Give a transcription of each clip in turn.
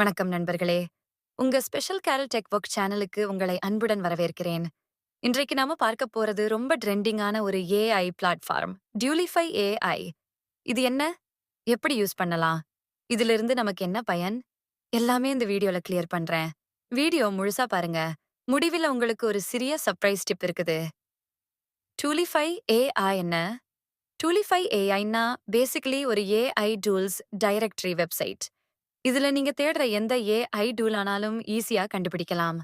வணக்கம் நண்பர்களே. உங்க ஸ்பெஷல் கேரல் டெக் ஒர்க் சேனலுக்கு உங்களை அன்புடன் வரவேற்கிறேன். இன்றைக்கு நாம பார்க்க போறது ரொம்ப ட்ரெண்டிங்கான ஒரு ஏஐ பிளாட்ஃபார்ம் டியூலிஃபை ஏஐ இது என்ன? எப்படி யூஸ் பண்ணலாம்? இதுல இருந்து நமக்கு என்ன பயன்? எல்லாமே இந்த வீடியோல கிளியர் பண்றேன். வீடியோ முழுசா பாருங்க. முடிவில் உங்களுக்கு ஒரு சிறிய சர்ப்ரைஸ் டிப் இருக்குது. டூலிஃபை ஏஐ என்ன? டூலிஃபை ஏஐன்னா பேசிக்கலி ஒரு ஏஐ டூல்ஸ் டைரக்டரி வெப்சைட் இதுல நீங்க தேடுற எந்த ஏஐ டூல் ஆனாலும் ஈஸியா கண்டுபிடிக்கலாம்.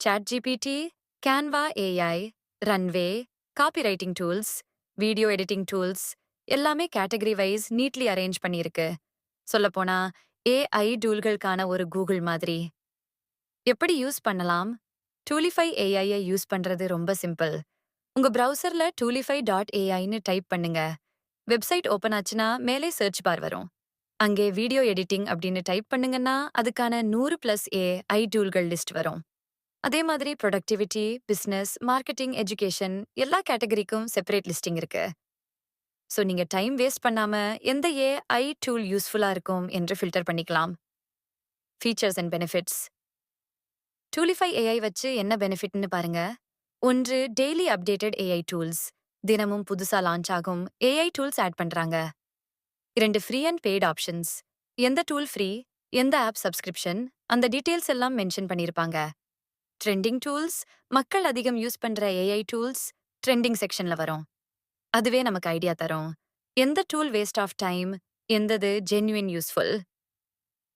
ChatGPT Canva AI Runway copy writing tools video editing tools எல்லாமே கேட்டகரி வைஸ் நீட்லி அரேஞ்ச் பண்ணியிருக்கு. சொல்லப்போனா ஏஐ டூல்களுக்கான ஒரு கூகுள் மாதிரி. எப்படி யூஸ் பண்ணலாம்? டூலிஃபை ஏஐயை யூஸ் பண்றது ரொம்ப சிம்பிள் உங்க பிரவுசர்ல டூலிஃபை டாட் ஏஐன்னு டைப் பண்ணுங்க. வெப்சைட் ஓபன் ஆச்சுன்னா மேலே சர்ச் பார் வரும். அங்கே வீடியோ எடிட்டிங் அப்படின்னு டைப் பண்ணுங்கன்னா அதுக்கான நூறு பிளஸ் ஏ ஐ டூல்கள் லிஸ்ட் வரும். அதே மாதிரி ப்ரொடக்டிவிட்டி பிசினஸ் மார்க்கெட்டிங் எஜுகேஷன் எல்லா கேட்டகரிக்கும் செப்பரேட் லிஸ்டிங் இருக்கு. ஸோ நீங்க டைம் வேஸ்ட் பண்ணாம எந்த ஏ ஐ டூல் யூஸ்ஃபுல்லா இருக்கும் என்று ஃபில்டர் பண்ணிக்கலாம். Features and benefits Toolify AI வச்சு என்ன பெனிஃபிட்னு பாருங்க. ஒன்று டெய்லி அப்டேட்டட் ஏஐ டூல்ஸ் தினமும் புதுசா லான்ச் ஆகும் ஏஐ டூல்ஸ் ஆட் பண்றாங்க. இரண்டு ஃப்ரீ அண்ட் பெய்ட் ஆப்ஷன்ஸ் எந்த டூல் ஃப்ரீ எந்த ஆப் சப்ஸ்கிரிப்ஷன் அந்த டீட்டெயில்ஸ் எல்லாம் மென்ஷன் பண்ணியிருப்பாங்க ட்ரெண்டிங் டூல்ஸ் மக்கள் அதிகம் யூஸ் பண்ற ஏஐ டூல்ஸ் ட்ரெண்டிங் செக்ஷன்ல வரும். அதுவே நமக்கு ஐடியா தரும். எந்த tool waste of time எந்தது genuine useful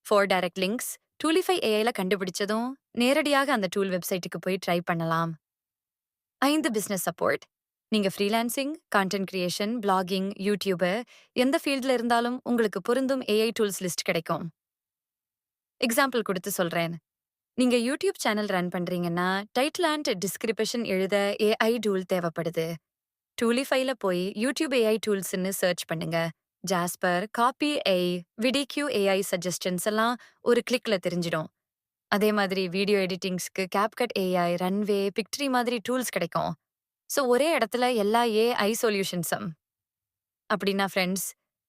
for direct links Toolify ஏஐல கண்டுபிடிச்சதும் நேரடியாக அந்த டூல் வெப்சைட்டுக்கு போய் ட்ரை பண்ணலாம். ஐந்து பிசினஸ் சப்போர்ட் நீங்க freelancing content creation blogging YouTuber எந்த ஃபீல்டில் இருந்தாலும் உங்களுக்கு பொருந்தும் ஏஐ டூல்ஸ் லிஸ்ட் கிடைக்கும். எக்ஸாம்பிள் கொடுத்து சொல்றேன். நீங்க யூடியூப் சேனல் ரன் பண்றீங்கன்னா டைட்டில் அண்ட் டிஸ்கிரிப்ஷன் எழுத ஏஐ டூல் தேவைப்படுது. டூலிஃபைல போய் யூடியூப் ஏஐ டூல்ஸ்னு சர்ச் பண்ணுங்க. Jasper copy A vidIQ AI suggestions எல்லாம் ஒரு கிளிக்ல தெரிஞ்சிடும். அதே மாதிரி வீடியோ எடிட்டிங்ஸ்க்கு கேப்கட் ஏஐ ரன்வே பிக்டரி மாதிரி டூல்ஸ் கிடைக்கும். ஸோ ஒரே இடத்துல எல்லா ஏஐ சொல்யூஷன்ஸும் அப்படின்னா ஃப்ரெண்ட்ஸ்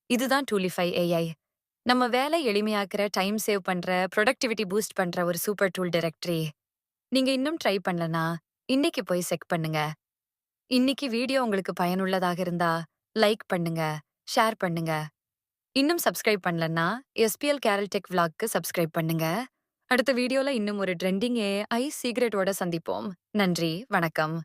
இதுதான் டூலிஃபை ஏஐ நம்ம வேலை எளிமையாக்குற டைம் சேவ் பண்ற ப்ரொடக்டிவிட்டி பூஸ்ட் பண்ற ஒரு சூப்பர் டூல் டைரக்டரி நீங்க இன்னும் ட்ரை பண்ணலனா இன்னைக்கு போய் செக் பண்ணுங்க. இன்னைக்கு வீடியோ உங்களுக்கு பயனுள்ளதாக இருந்தா லைக் பண்ணுங்க ஷேர் பண்ணுங்க. இன்னும் சப்ஸ்கிரைப் பண்ணலன்னா எஸ்பிஎல் கேரல் டெக் விளாக்கு சப்ஸ்கிரைப் பண்ணுங்க. அடுத்த வீடியோல இன்னும் ஒரு ட்ரெண்டிங் ஐ சீக்ரெட்டோட சந்திப்போம். நன்றி வணக்கம்.